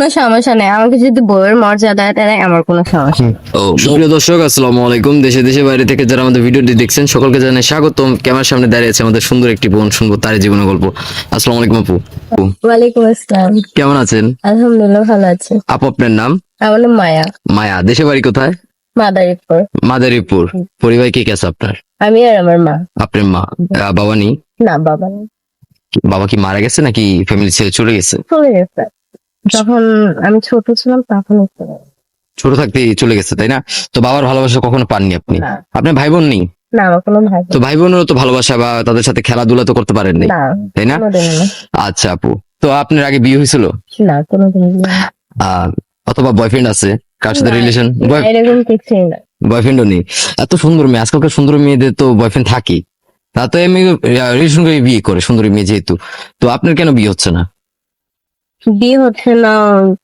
কোনো সমস্যা নেই। আমাকে যদি বউয়ের মর্যাদা দেয় আমার কোনো সমস্যা নেই। ও সুপ্রিয় দর্শক আসসালামু আলাইকুম। দেশে দেশে বাইরে থেকে যারা আমাদের ভিডিওটি দেখছেন সকলকে জানাই স্বাগতম। ক্যামেরার সামনে দাঁড়িয়ে আছে আমাদের সুন্দর একটি বোন শুনব তার জীবনের গল্প। আসসালামু আলাইকুম আপু। আপু, ওয়ালাইকুম আসসালাম। কেমন আছেন? আলহামদুলিল্লাহ ভালো আছে। আপু আপনার নাম? আমার নাম মায়া। মায়া দেশে বাড়ি কোথায়? মাদারীপুর। মাদারীপুর। পরিবার কে কে আছে আপনার? আমি আর আমার মা। আপনার মা। বাবা নেই? না বাবা নেই। বাবা কি মারা গেছে নাকি ফ্যামিলি ছেড়ে চলে গেছে? চলে গেছে। যখন আমি ছোট ছিলাম তখন ছোট থাকতেই চলে গেছে তাই না? তো বাবার ভালোবাসা কখনো পাননি আপনি? আপনার ভাই বোন নেই? না কোনো ভাই তো ভাই বোনেরও তো ভালোবাসা বা তাদের সাথে খেলাধুলা তো করতে পারেননি তাই না? আচ্ছা আপু। তো আপনার আগে বিয়ে হয়েছিল? না অথবা বয়ফ্রেন্ড আছে? কার সাথে রিলেশন এরকম কিছুই না। বয়ফ্রেন্ডও নেই। এত সুন্দর মেয়ে আজকালকার সুন্দর মেয়েদের তো বয়ফ্রেন্ড থাকে তা তো এমনি রিলেশন করে বিয়ে করে সুন্দরী মেয়ে যেহেতু। তো আপনার কেন বিয়ে হচ্ছে না? বিয়ে হচ্ছে না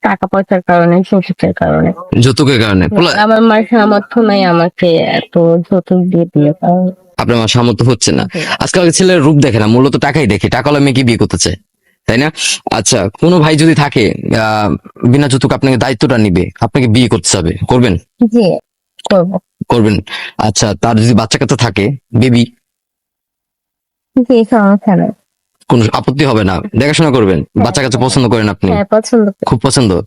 টাকা পয়সার কারণে যৌতুকের কারণে। যৌতুকের কারণে? আমার মার সামর্থ্য নাই আমাকে এত যৌতুক দিয়ে বিয়ে করার। আপনার মা সামর্থ্য হচ্ছে না। আজকালকার ছেলের রূপ দেখে না মূলত টাকাই দেখে। টাকা টাকাওয়ালা মেয়েকে বিয়ে করতে চায় তাই না? আচ্ছা কোনো ভাই যদি থাকে বিনা যৌতুক আপনাকে দায়িত্বটা নিবে আপনাকে বিয়ে করতে হবে করবেন? জি করব। করবেন। আচ্ছা তার যদি বাচ্চা কাচ্চা থাকে বেবি? জি সমস্যা কোনো আপত্তি হবে না। দেখাশোনা করবেন। বাচ্চা কাচ্চা পছন্দ করেন আপনি। হ্যাঁ। খুব পছন্দ?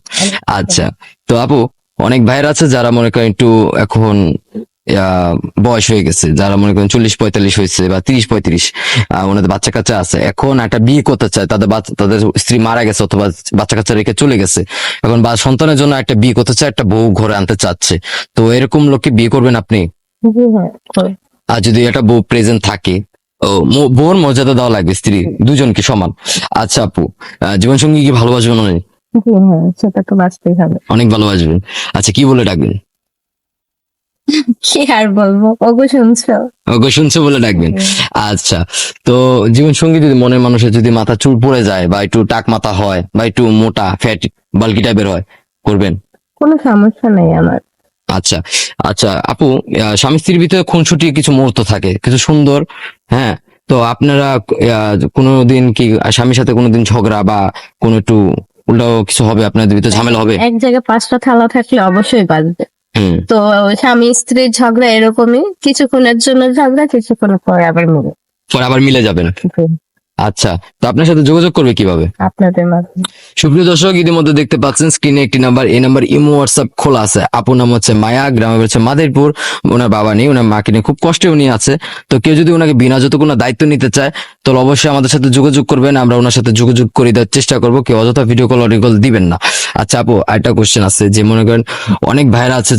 আচ্ছা। তো আপু অনেক ভাইয়ের আছে যারা মনে করেন একটু এখন বয়স হয়ে গেছে। যারা মনে করেন চল্লিশ পঁয়তাল্লিশ হয়েছে বা তিরিশ পঁয়ত্রিশ ওনাদের বাচ্চা কাচ্চা আছে। এখন একটা বিয়ে করতে চায় তাদের বাচ্চা- তাদের স্ত্রী মারা গেছে অথবা বাচ্চা কাচ্চা রেখে চলে গেছে। এখন বা সন্তানের জন্য একটা বিয়ে করতে চায় একটা বউ ঘরে আনতে চাচ্ছে। তো এরকম লোককে বিয়ে করবেন আপনি? হ্যাঁ। আর যদি একটা বউ প্রেজেন্ট থাকে ও ম- মর্যাদা দেওয়া লাগবে স্ত্রী দুজনকে সমান। আচ্ছা আপু জীবন সঙ্গী কি ভালোবাসবেন অনেক হ্যাঁ? সেটা তো বাঁচতেই হবে। অনেক ভালোবাসবেন আচ্ছা কি বলে ডাকবেন? কি আর বলব? ওগো শুনছো? ওকে শুনছে বলে ডাকবেন। আচ্ছা তো জীবন সঙ্গী যদি মনের মানুষের যদি মাথা চুল পড়ে যায় বা একটু টাক মাথা হয় বা একটু মোটা ফ্যাট বালকি টাইপের হয় করবেন? কোনো সমস্যা নেই আমার। আচ্ছা আচ্ছা আপু স্বামী স্ত্রীর ভিতরে খুনসুটি কিছু মুহূর্ত থাকে কিছু সুন্দর হ্যাঁ? তো আপনারা কোনোদিন কি স্বামীর সাথে কোনোদিন ঝগড়া বা কোনো একটু উল্টো কিছু হবে আপনাদের ভিতরে ঝামেলা হবে? এক জায়গায় পাঁচটা থালা থাকলে অবশ্যই বাজবে তো স্বামী স্ত্রীর ঝগড়া এরকমই কিছুক্ষণের জন্য ঝগড়া কিছুক্ষণ পরে আবার মিলে। পরে আবার মিলে যাবেন আচ্ছা তো আপনার সাথে যোগাযোগ করবে কীভাবে? আপনাদের মাধ্যমে। সুপ্রিয় দর্শক ইতিমধ্যে দেখতে পাচ্ছেন স্ক্রিনে একটি নাম্বার এই নাম্বার ইমো হোয়াটসঅ্যাপ খোলা আছে। আপুর নাম হচ্ছে মায়া গ্রামে হচ্ছে মাদেরপুর। ওনার বাবা নেই ওনার মাকে নিয়ে খুব কষ্টে উনি আছে। তো কেউ যদি ওনাকে বিনা যত কোনো দায়িত্ব নিতে চায় তাহলে অবশ্যই আমাদের সাথে যোগাযোগ করবেন। আমরা ওনার সাথে যোগাযোগ করে দেওয়ার চেষ্টা করব। কেউ অযথা ভিডিও কল অডিও কল দিবেন না। আচ্ছা আপু আরেকটা কোশ্চেন আছে যে মনে করেন অনেক ভাইরা আছে